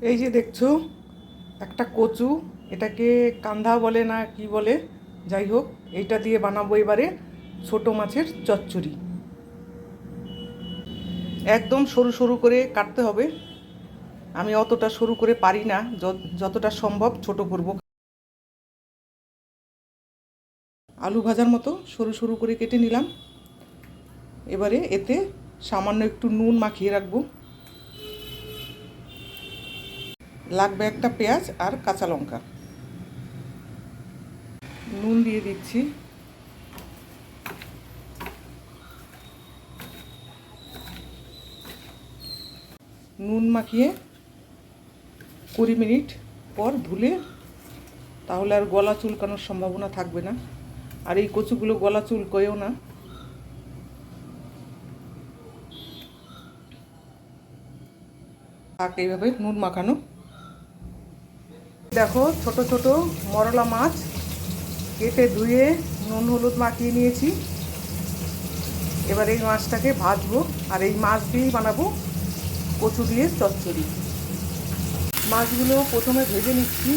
এই যে দেখছ, একটা কচু, এটাকে কান্ধা বলে না কি বলে, যাই হোক, এইটা দিয়ে বানাবো এবারে ছোট মাছের চচ্চড়ি। একদম সরু সরু করে কাটতে হবে। আমি অতটা সরু করে পারি না, যত- যতটা সম্ভব ছোট করব। আলু ভাজার মতো সরু সরু করে কেটে নিলাম। এবারে এতে সামান্য একটু নুন মাখিয়ে রাখব। লাগবে একটা পেঁয়াজ আর কাঁচা লঙ্কা। নুন দিয়ে দিচ্ছি। নুন মাখিয়ে কুড়ি মিনিট পর ধুলে তাহলে আর গলা চুলকানোর সম্ভাবনা থাকবে না। আর এই কচুগুলো গলা চুলকোয়েও না। থাক, এইভাবে নুন মাখানো। দেখো, ছোট ছোট মরলা মাছ কেটে ধুয়ে নুন হলুদ মাখিয়ে নিয়েছি। এবার এই মাছটাকে ভাজবো আর এই মাছ দিয়েই বানাবো কচু দিয়ে চচ্চড়ি। মাছগুলো প্রথমে ভেজে নিচ্ছি।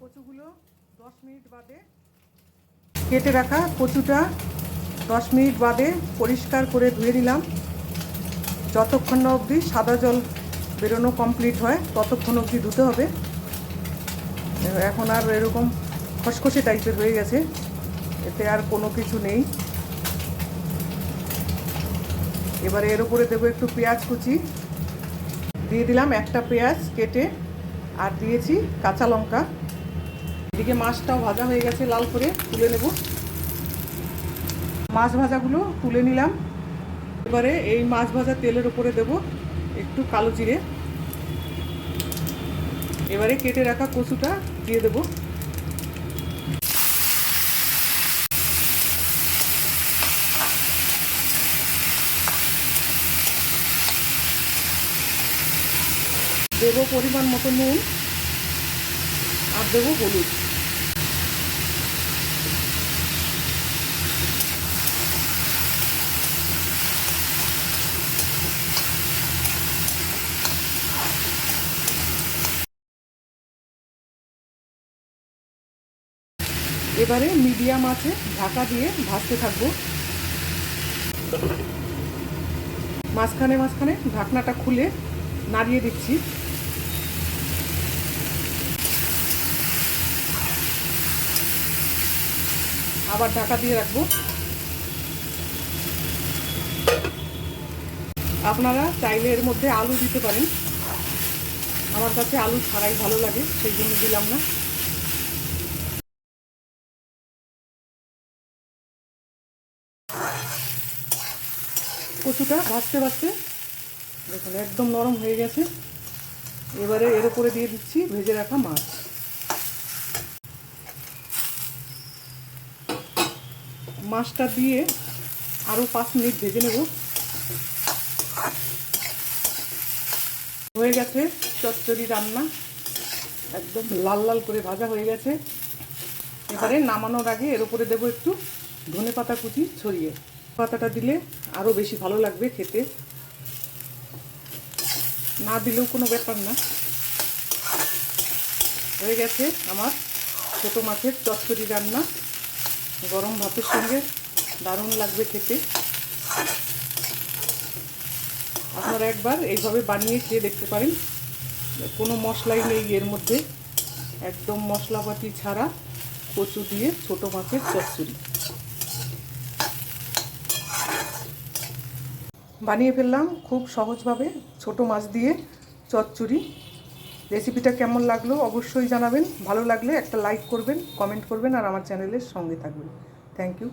কচুগুলো দশ মিনিট বাদে কেটে রাখা কচুটা দশ মিনিট বাদে পরিষ্কার করে ধুয়ে নিলাম। যতক্ষণ না অবধি সাদা জল বেরোনো কমপ্লিট হয়, ততক্ষণ অবধি ধুতে হবে। এখন আর এরকম খসখসে টাইপের হয়ে গেছে, এতে আর কোনো কিছু নেই। এবারে এর উপরে দেবো একটু পেঁয়াজ কুচি। দিয়ে দিলাম একটা পেঁয়াজ কেটে, আর দিয়েছি কাঁচা লঙ্কা। এদিকে মাছটাও ভাজা হয়ে গেছে লাল করে, তুলে নেব। মাছ ভাজাগুলো তুলে নিলাম। এবারে এই মাছ ভাজা তেলের উপরে দেব। একটু কালো জিরে। এবারে কেটে রাখা কচুটা দিয়ে দেব। দেব পরিমাণ মতো নুন আর দেবো হলুদ। এবারে মিডিয়াম আছে, ঢাকা দিয়ে ভাজতে থাকব। মাঝখানে মাঝখানে ঢাকনাটা খুলে নাড়িয়ে দিচ্ছি। আবার ঢাকা দিয়ে রাখব। আপনারা চাইলে এর মধ্যে আলু দিতে পারেন। আমার কাছে আলু ছাড়াই ভালো লাগে, সেই জন্য দিলাম না। কচুটা ভাজতে ভাজতে দেখুন, একদম নরম হয়ে গেছে। এবারে এর উপরে দিয়ে দিচ্ছি ভেজে রাখা মাছ। মাছটা দিয়ে আরও পাঁচ মিনিট ভেজে নেব। হয়ে গেছে চচ্চড়ি রান্না। একদম লাল লাল করে ভাজা হয়ে গেছে। এবারে নামানোর আগে এর উপরে দেবো একটু ধনে পাতা কুচি ছড়িয়ে। পাতাটা দিলে আরও বেশি ভালো লাগবে খেতে। না দিলেও কোনো ব্যাপার না। হয়ে গেছে আমার ছোটো মাছের চচ্চড়ি রান্না। গরম ভাতের সঙ্গে দারুণ লাগবে খেতে। আপনারা একবার এইভাবে বানিয়ে খেয়ে দেখতে পারেন। কোনো মশলাই নেই এর মধ্যে। একদম মশলাপাতি ছাড়া কচু দিয়ে ছোটো মাছের চচ্চড়ি। বানিয়ে ফেললাম খুব সহজভাবে, ছোট মাছ দিয়ে চচ্চড়ি। রেসিপিটা কেমন লাগল অবশ্যই জানাবেন। ভালো লাগলে একটা লাইক করবেন কমেন্ট করবেন আর আমার চ্যানেলের সঙ্গে থাকবেন। Thank you